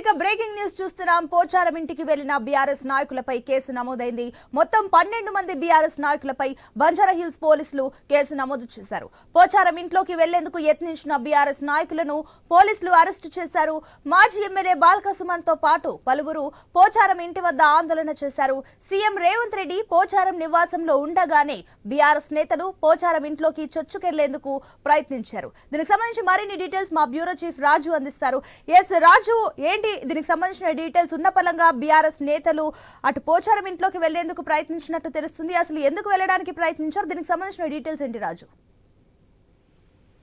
ఇక breaking news చూస్తున్నాం. పోచారం ఇంటికి వెళ్ళిన బీఆర్ఎస్ నాయకులపై కేసు నమోదైంది. మొత్తం పన్నెండు మంది బీఆర్ఎస్ నాయకులపై బంజారా హిల్స్ పోలీసులు కేసు నమోదు చేశారు. పోచారం ఇంట్లోకి వెళ్ళేందుకు యత్నించిన బీఆర్ఎస్ నాయకులను పోలీసులు అరెస్టు చేశారు. మాజీ ఎమ్మెల్యే బాల్కసుమన్తో పాటు పలువురు పోచారం ఇంటి వద్ద ఆందోళన చేశారు. సీఎం రేవంత్ రెడ్డి పోచారం నివాసంలో ఉండగానే బీఆర్ఎస్ నేతలు పోచారం ఇంట్లోకి చొచ్చుకెళ్ళేందుకు ప్రయత్నించారు. దీనికి సంబంధించి మరిన్ని డీటెయిల్స్ మా బ్యూరో చీఫ్ రాజు అందిస్తారు. ఎస్ రాజు ఏంటి? దీనికి సంబంధించిన డీటెయిల్స్ ఉన్న పలంగా బీఆర్ఎస్ నేతలు అటు పోచారం ఇంట్లోకి వెళ్ళేందుకు ప్రయత్నించినట్టు తెలుస్తుంది. అసలు ఎందుకు వెళ్ళడానికి ప్రయత్నించారు? దీనికి సంబంధించిన డీటెయిల్స్ ఏంటి రాజు?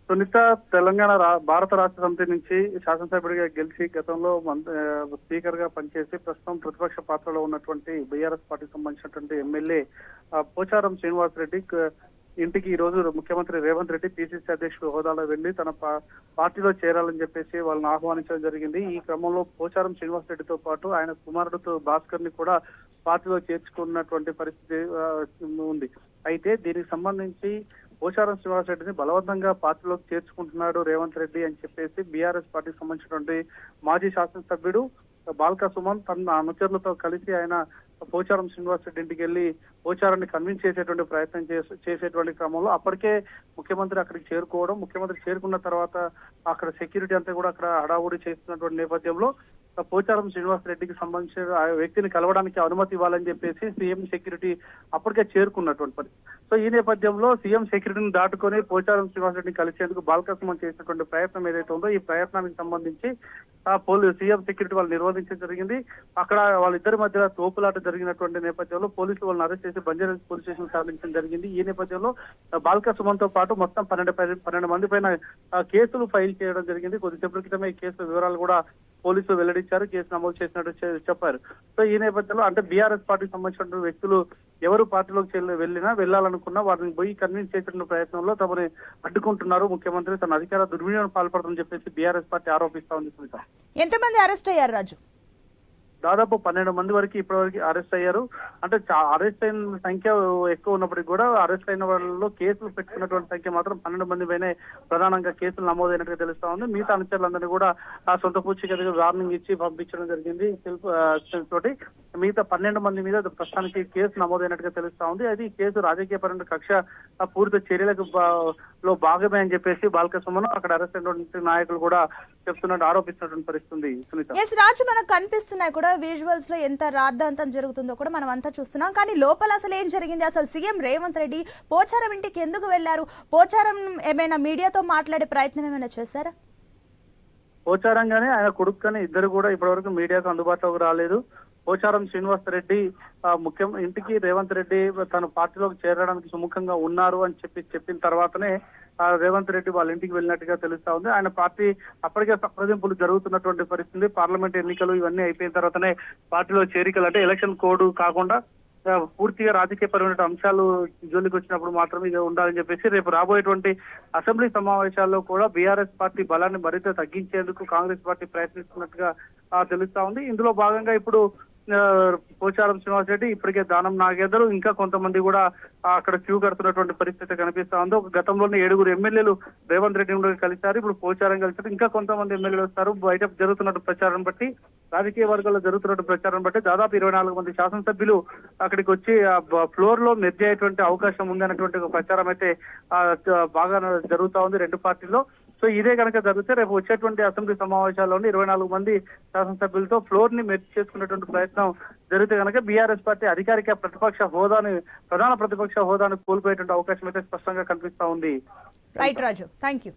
సునీత తెలంగాణ భారత రాష్ట్ర సమితి నుంచి శాసనసభ్యుడిగా గెలిచి గతంలో స్పీకర్గా పనిచేసి ప్రస్తుతం ప్రతిపక్ష పాత్రలో ఉన్నటువంటి బీఆర్ఎస్ పార్టీకి సంబంధించినటువంటి ఎమ్మెల్యే పోచారం శ్రీనివాస్ రెడ్డి ఇంటికి ఈ రోజు ముఖ్యమంత్రి రేవంత్ రెడ్డి పిసిసి అధ్యక్షుడు హోదాలో వెళ్ళి తన పార్టీలో చేరాలని చెప్పేసి వాళ్ళని ఆహ్వానించడం జరిగింది. ఈ క్రమంలో పోచారం శ్రీనివాస్ రెడ్డితో పాటు ఆయన కుమారుడితో భాస్కర్ని కూడా పార్టీలో చేర్చుకున్నటువంటి పరిస్థితి ఉంది. అయితే దీనికి సంబంధించి పోచారం శ్రీనివాస్ రెడ్డిని బలవంతంగా పార్టీలోకి చేర్చుకుంటున్నాడు రేవంత్ రెడ్డి అని చెప్పేసి బీఆర్ఎస్ పార్టీకి సంబంధించినటువంటి మాజీ శాసనసభ్యుడు బాల్కా సుమన్ తన అనుచరులతో కలిసి ఆయన పోచారం శ్రీనివాస్ రెడ్డి ఇంటికి వెళ్ళి పోచారాన్ని కన్విన్స్ చేసేటువంటి ప్రయత్నం చేసే- చేసేటువంటి క్రమంలో అప్పటికే ముఖ్యమంత్రి అక్కడికి చేరుకోవడం ముఖ్యమంత్రి చేరుకున్న తర్వాత అక్కడ సెక్యూరిటీ అంతా కూడా అక్కడ హడావుడి చేస్తున్నటువంటి నేపథ్యంలో పోచారం శ్రీనివాస్ రెడ్డికి సంబంధించిన ఆ వ్యక్తిని కలవడానికి అనుమతి ఇవ్వాలని చెప్పేసి సీఎం సెక్యూరిటీ అప్పటికే చేరుకున్నటువంటి పని సో ఈ నేపథ్యంలో సీఎం సెక్యూరిటీని దాటుకొని పోచారం శ్రీనివాస్ రెడ్డిని కలిసేందుకు బాలకృష్ణ చేసినటువంటి ప్రయత్నం ఏదైతే ఉందో ఈ ప్రయత్నానికి సంబంధించి ఆ పోలీసు సీఎం సెక్యూరిటీ వాళ్ళు నిర్వహించడం జరిగింది. అక్కడ వాళ్ళిద్దరి మధ్య తోపులాట జరిగినటువంటి నేపథ్యంలో పోలీసులు వాళ్ళని అరెస్ట్ చేసి బంజారా పోలీస్ స్టేషన్ తరలించడం జరిగింది. ఈ నేపథ్యంలో బాల్క పాటు మొత్తం పన్నెండు పన్నెండు మంది పైన కేసులు ఫైల్ చేయడం జరిగింది. కొద్దిసేపటి క్రితమే ఈ కేసు వివరాలు కూడా పోలీసులు వెల్లడించారు కేసు నమోదు చేసినట్టు చెప్పారు. సో ఈ నేపథ్యంలో అంటే బీఆర్ఎస్ పార్టీకి సంబంధించిన వ్యక్తులు ఎవరు పార్టీలోకి చెల్లి- వెళ్ళినా వెళ్ళాలనుకున్నా వారిని పోయి కన్విన్స్ చేసిన ప్రయత్నంలో తమని అడ్డుకుంటున్నారు. ముఖ్యమంత్రి తన అధికార దుర్వినియోగం పాల్పడుతుందని చెప్పేసి బీఆర్ఎస్ పార్టీ ఆరోపిస్తా ఉంది సునీత. ఎంతమంది అరెస్ట్ అయ్యారు రాజు? దాదాపు పన్నెండు మంది వరకు ఇప్పటివరకు అరెస్ట్ అయ్యారు. అంటే అరెస్ట్ అయిన సంఖ్య ఎక్కువ ఉన్నప్పటికీ కూడా అరెస్ట్ అయిన వాళ్ళలో కేసులు పెట్టుకున్నటువంటి సంఖ్య మాత్రం పన్నెండు మంది పైనే ప్రధానంగా కేసులు నమోదైనట్టుగా తెలుస్తా ఉంది. మిగతా అనుచరులందరినీ కూడా ఆ సొంత పూచికగా వార్నింగ్ ఇచ్చి పంపించడం జరిగింది తోటి మిగతా పన్నెండు మంది మీద ప్రస్తుతానికి కేసు నమోదైనట్టుగా తెలుస్తా ఉంది. అది కేసు రాజకీయ పరమైన కక్ష పూర్తి చర్యలకు బా- లో భాగమే అని చెప్పేసి బాలకృష్ణ అక్కడ అరెస్ట్ అయినటువంటి నాయకులు కూడా చెప్తున్నట్టు ఆరోపిస్తున్నటువంటి పరిస్థితి సునీత. ఎస్ రాజు మనకు కనిపిస్తున్నాయి కూడా విజువల్స్లో ఎంత రాద్ధాంతం జరుగుతుందో కూడా మనం అంతా చూస్తున్నాం. కానీ లోపల అసలు ఏం జరిగింది? అసలు సీఎం రేవంత్ రెడ్డి పోచారం ఇంటికి ఎందుకు వెళ్ళారు పోచారం ఏమైనా మీడియాతో మాట్లాడే ప్రయత్నం ఏమైనా చేశారా? పోచారంగానే ఆయన కొడుకు కానీ ఇద్దరు కూడా ఇప్పటివరకు మీడియాకు అందుబాటులోకి రాలేదు. పోచారం శ్రీనివాస్ రెడ్డి ముఖ్యం ఇంటికి రేవంత్ రెడ్డి తన పార్టీలోకి చేరడానికి సుముఖంగా ఉన్నారు అని చెప్పి చెప్పిన తర్వాతనే రేవంత్ రెడ్డి వాళ్ళ ఇంటికి వెళ్ళినట్టుగా తెలుస్తా ఉంది. ఆయన పార్టీ అప్పటికే సంప్రదింపులు జరుగుతున్నటువంటి పరిస్థితి పార్లమెంట్ ఎన్నికలు ఇవన్నీ అయిపోయిన తర్వాతనే పార్టీలో చేరికలు అంటే ఎలక్షన్ కోడ్ కాకుండా పూర్తిగా రాజకీయపరమైన అంశాలు జోలికి వచ్చినప్పుడు మాత్రమే ఇది ఉండాలని చెప్పేసి రేపు రాబోయేటువంటి అసెంబ్లీ సమావేశాల్లో కూడా బీఆర్ఎస్ పార్టీ బలాన్ని మరింత తగ్గించేందుకు కాంగ్రెస్ పార్టీ ప్రయత్నిస్తున్నట్టుగా తెలుస్తా ఉంది. ఇందులో భాగంగా ఇప్పుడు పోచారం శ్రీనివాస్ రెడ్డి ఇప్పటికే దానం నాగేందర్. ఇంకా కొంతమంది కూడా అక్కడ క్యూ కడుతున్నటువంటి పరిస్థితి కనిపిస్తా ఉంది. ఒక గతంలోనే ఏడుగురు ఎమ్మెల్యేలు రేవంత్ రెడ్డి కలిశారు. ఇప్పుడు పోచారం కలిసారు ఇంకా కొంతమంది ఎమ్మెల్యేలు వస్తారు. బయట జరుగుతున్న ప్రచారం బట్టి రాజకీయ వర్గాల్లో జరుగుతున్న ప్రచారం బట్టి దాదాపు ఇరవై నాలుగు మంది శాసనసభ్యులు అక్కడికి వచ్చి ఫ్లోర్లో మెర్జ్ అయ్యేటువంటి అవకాశం ఉంది అన్నటువంటి ప్రచారం అయితే బాగా జరుగుతా ఉంది రెండు పార్టీల్లో. సో ఇదే కనుక జరిగితే రేపు వచ్చేటువంటి అసెంబ్లీ సమావేశాల్లోని ఇరవై నాలుగు మంది శాసనసభ్యులతో ఫ్లోర్ని మెర్జ్ చేసుకునేటువంటి ప్రయత్నం జరిగితే కనుక బీఆర్ఎస్ పార్టీ అధికారిక ప్రతిపక్ష హోదాని ప్రధాన ప్రతిపక్ష హోదాను కోల్పోయేటువంటి అవకాశం అయితే స్పష్టంగా కనిపిస్తా ఉంది. Right Raju thank you